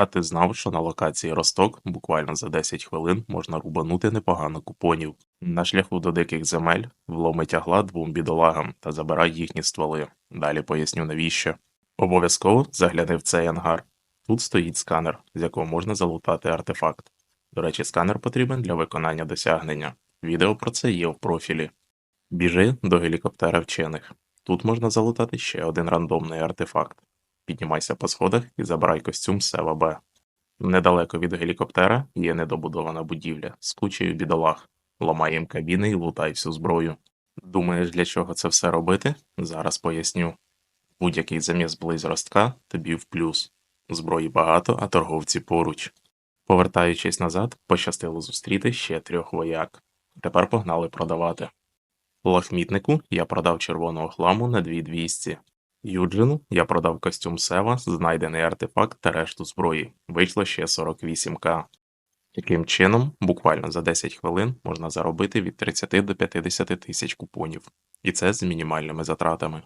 А ти знав, що на локації Росток буквально за 10 хвилин можна рубанути непогано купонів. На шляху до диких земель вломи тягла двом бідолагам та забирай їхні стволи. Далі поясню навіщо. Обов'язково загляни в цей ангар. Тут стоїть сканер, з якого можна залутати артефакт. До речі, сканер потрібен для виконання досягнення. Відео про це є в профілі. Біжи до гелікоптера вчених. Тут можна залутати ще один рандомний артефакт. Піднімайся по сходах і забирай костюм Сева Б. Недалеко від гелікоптера є недобудована будівля з кучею бідолах. Ламай їм кабіни і лутай всю зброю. Думаєш, для чого це все робити? Зараз поясню. Будь-який заміс близь ростка тобі в плюс. Зброї багато, а торговці поруч. Повертаючись назад, пощастило зустріти ще трьох вояк. Тепер погнали продавати. Лахмітнику я продав червоного хламу на 2200. Юджину я продав костюм Сева, знайдений артефакт та решту зброї. Вийшло ще 48к. Таким чином, буквально за 10 хвилин можна заробити від 30 до 50 тисяч купонів. І це з мінімальними затратами.